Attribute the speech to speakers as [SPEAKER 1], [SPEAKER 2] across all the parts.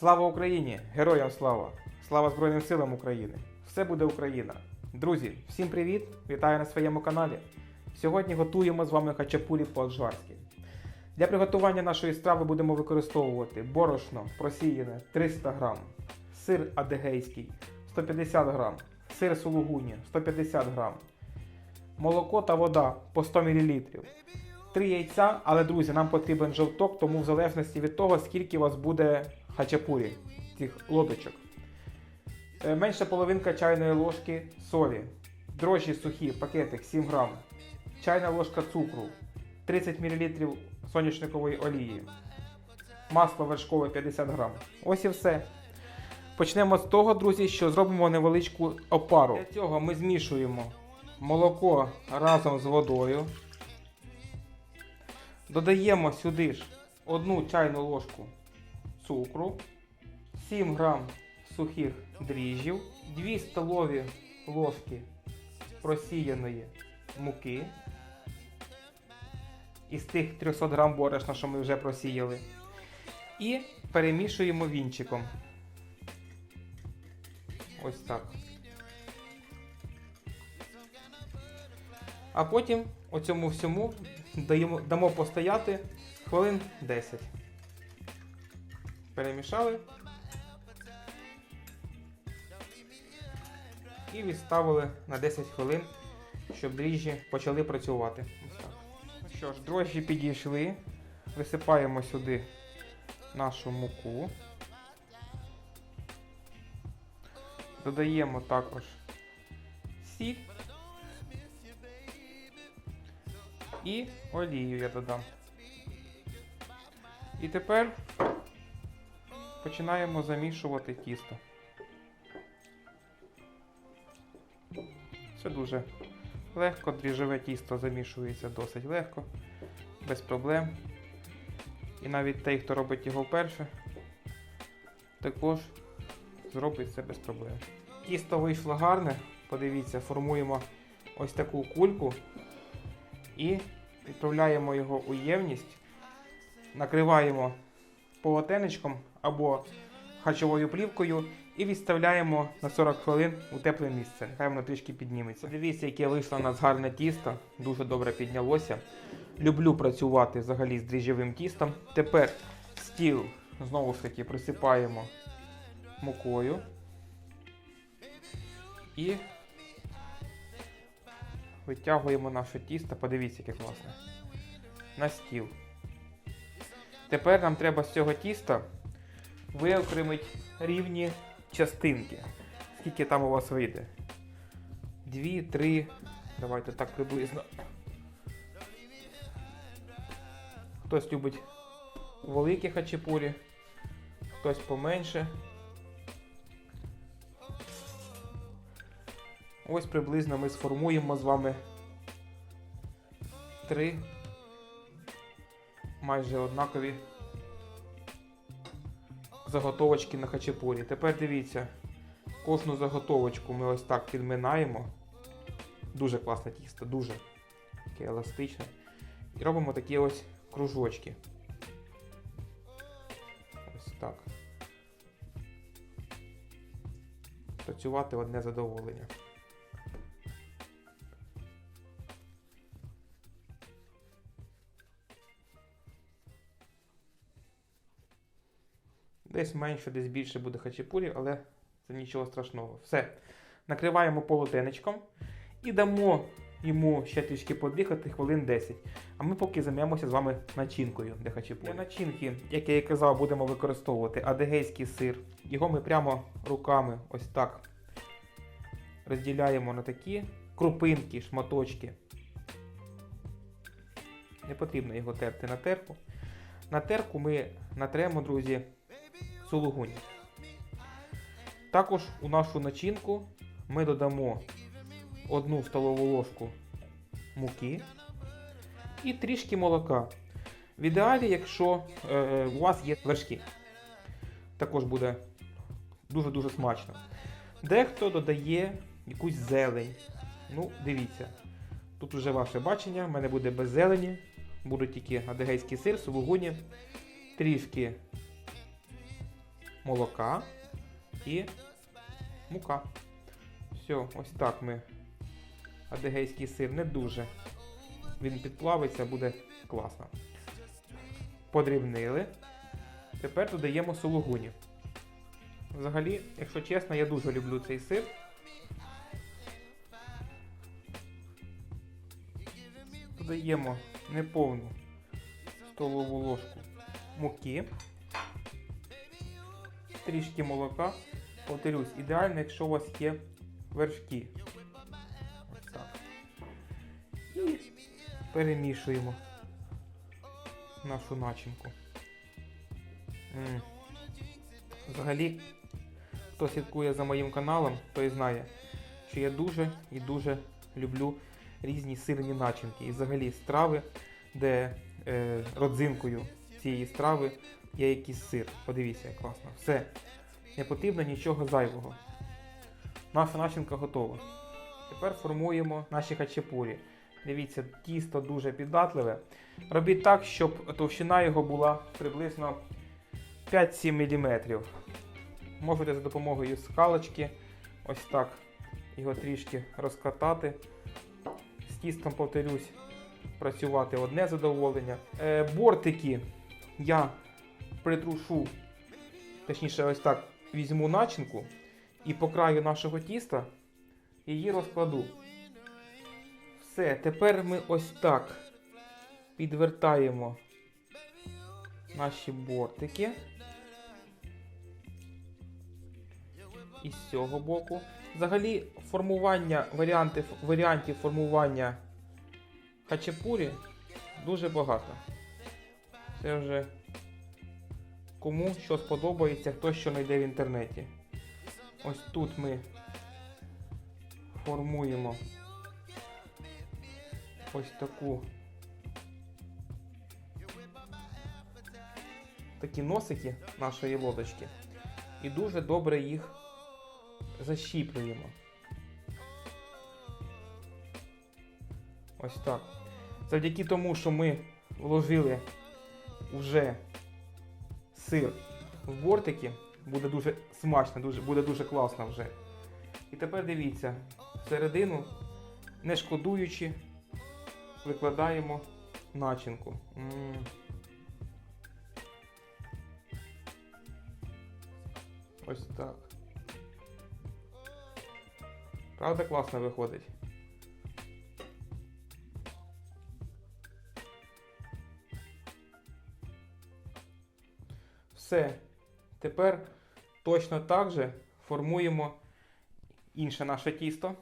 [SPEAKER 1] Слава Україні! Героям слава! Слава Збройним силам України! Все буде Україна! Друзі, всім привіт! Вітаю на своєму каналі. Сьогодні готуємо з вами хачапурі по-аджарськи. Для приготування нашої страви будемо використовувати борошно просіяне 300 г, сир адегейський 150 г, сир сулугуні 150 г, молоко та вода по 100 мл. Три яйця, але друзі, нам потрібен жовток, тому в залежності від того, скільки у вас буде хачапурі, цих лодочок. Е, Менша половинка чайної ложки солі, дрожжі сухі, пакетик 7 грам, чайна ложка цукру, 30 мл соняшникової олії, масло вершкове 50 грам. Ось і все. Почнемо з того, друзі, що зробимо невеличку опару. Для цього ми змішуємо молоко разом з водою. Додаємо сюди ж одну чайну ложку цукру, 7 грам сухих дріжджів, 2 столові ложки просіяної муки із тих 300 грам борошна, що ми вже просіяли. І перемішуємо вінчиком. Ось так. А потім оцьому всьому даємо, дамо постояти хвилин 10. Перемішали. І відставили на 10 хвилин, щоб дріжджі почали працювати. Ну що ж, дрожжі підійшли. Висипаємо сюди нашу муку. Додаємо також сіль. І олію я додам. І тепер починаємо замішувати тісто. Це дуже легко, дріжджове тісто замішується досить легко, без проблем. І навіть той, хто робить його вперше, також зробить це без проблем. Тісто вийшло гарне, подивіться, формуємо ось таку кульку і відправляємо його у ємність, накриваємо полотенечком або харчовою плівкою і відставляємо на 40 хвилин у тепле місце. Нехай воно трішки підніметься. Дивіться, яке вийшло у нас гарне тісто, дуже добре піднялося. Люблю працювати взагалі з дріжджовим тістом. Тепер стіл знову ж таки присипаємо мукою. І витягуємо наше тісто, подивіться, яке класне. На стіл. Тепер нам треба з цього тіста виокремити рівні частинки. Скільки там у вас вийде? Дві, три. Давайте так приблизно. Хтось любить великі хачапурі, хтось поменше. Ось приблизно ми сформуємо з вами три майже однакові заготовочки на хачапурі. Тепер дивіться, кожну заготовочку ми ось так підминаємо. Дуже класне тісто, дуже таке еластичне. І робимо такі ось кружочки. Ось так. Працювати одне задоволення. Десь менше, десь більше буде хачапурі, але це нічого страшного. Все. Накриваємо полотенечком і дамо йому ще трішки подихати хвилин 10. А ми поки займемося з вами начинкою для хачапурі. Для начинки, як я і казав, будемо використовувати адегейський сир. Його ми прямо руками ось так розділяємо на такі крупинки, шматочки. Не потрібно його терти на терку. На терку ми натремо, друзі, сулугунь. Також у нашу начинку ми додамо одну столову ложку муки і трішки молока. В ідеалі, якщо е, у вас є вершки, також буде дуже-дуже смачно. Дехто додає якусь зелень. Ну, дивіться. Тут вже ваше бачення, в мене буде без зелені, буде тільки адегейський сир, сулугуні, трішки молока і мука. Все, ось так ми. Адигейський сир не дуже. Він підплавиться, буде класно. Подрібнили. Тепер додаємо сулугуні. Взагалі, якщо чесно, я дуже люблю цей сир. Додаємо неповну столову ложку муки, трішки молока. Повторюсь, ідеально, якщо у вас є вершки. Так. І перемішуємо нашу начинку. М. Взагалі, хто слідкує за моїм каналом, той знає, що я дуже і дуже люблю різні сирні начинки. І взагалі страви, де е, родзинкою цієї страви є якийсь сир. Подивіться, як класно. Все. Не потрібно нічого зайвого. Наша начинка готова. Тепер формуємо наші хачапурі. Дивіться, тісто дуже піддатливе. Робіть так, щоб товщина його була приблизно 5-7 мм. Можете за допомогою скалочки ось так його трішки розкатати. З тістом, повторюсь, працювати одне задоволення. Е, бортики я притрушу, точніше, ось так візьму начинку і по краю нашого тіста її розкладу. Все, тепер ми ось так підвертаємо наші бортики. І з цього боку. Взагалі, формування варіанти, варіантів формування хачапурі дуже багато. Це вже кому що сподобається, хто що знайде в інтернеті. Ось тут ми формуємо ось таку такі носики нашої лодочки і дуже добре їх защіплюємо. Ось так. Завдяки тому, що ми вложили вже сир в бортики, буде дуже смачно, дуже, буде дуже класно вже. І тепер дивіться, всередину, не шкодуючи, викладаємо начинку. М. Ось так. Правда, класно виходить. Все. Тепер точно так же формуємо інше наше тісто.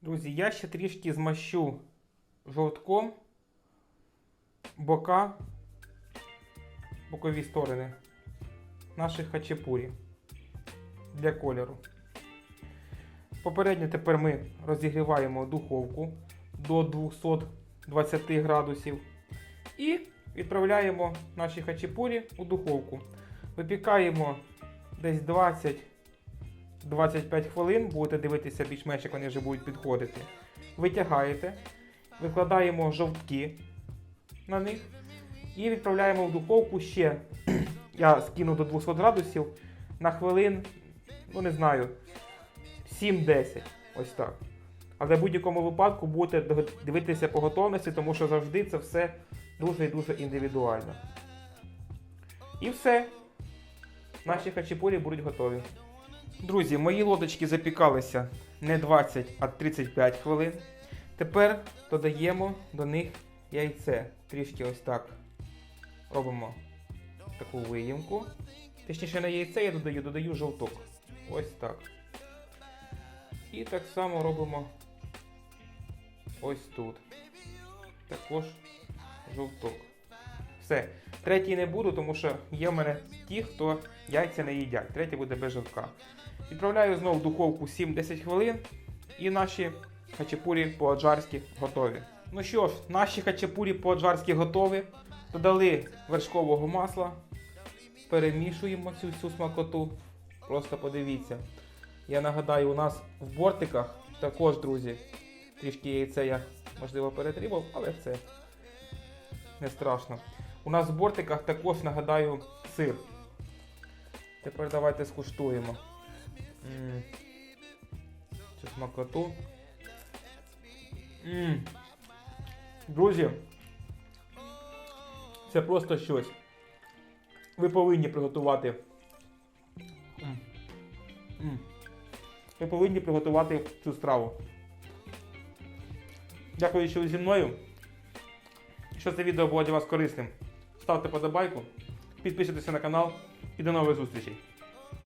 [SPEAKER 1] Друзі, я ще трішки змащу жовтком бока, бокові сторони наших хачапурі для кольору. Попередньо тепер ми розігріваємо духовку до 220 градусів і відправляємо наші хачапурі у духовку. Випікаємо десь 20-25 хвилин, будете дивитися більш-менш, як вони вже будуть підходити. Витягаєте, викладаємо жовтки на них і відправляємо в духовку ще. Я скину до 200 градусів на хвилин, ну не знаю, 7-10. Ось так. Але в будь-якому випадку будете дивитися по готовності, тому що завжди це все дуже і дуже індивідуально. І все. Наші хачапурі будуть готові. Друзі, мої лодочки запікалися не 20, а 35 хвилин. Тепер додаємо до них яйце. Трішки ось так робимо таку виїмку. Точніше, на яйце я додаю, додаю жовток. Ось так. І так само робимо ось тут. Також жовток. Все. Третій не буду, тому що є в мене ті, хто яйця не їдять. Третій буде без жовтка. Відправляю знову в духовку 7-10 хвилин. І наші хачапурі по-аджарськи готові. Ну що ж, наші хачапурі по-аджарськи готові. Додали вершкового масла. Перемішуємо цю всю смакоту. Просто подивіться. Я нагадаю, у нас в бортиках також, друзі, трішки яйця я, можливо, перетрібав, але це не страшно. У нас в бортиках також, нагадаю, сир. Тепер давайте скуштуємо. Цю смакоту. Друзі, це просто щось. Ви повинні приготувати. Ви повинні приготувати цю страву. Дякую, що ви зі мною. Якщо це відео було для вас корисним, ставте подобайку, підписуйтесь на канал і до нових зустрічей.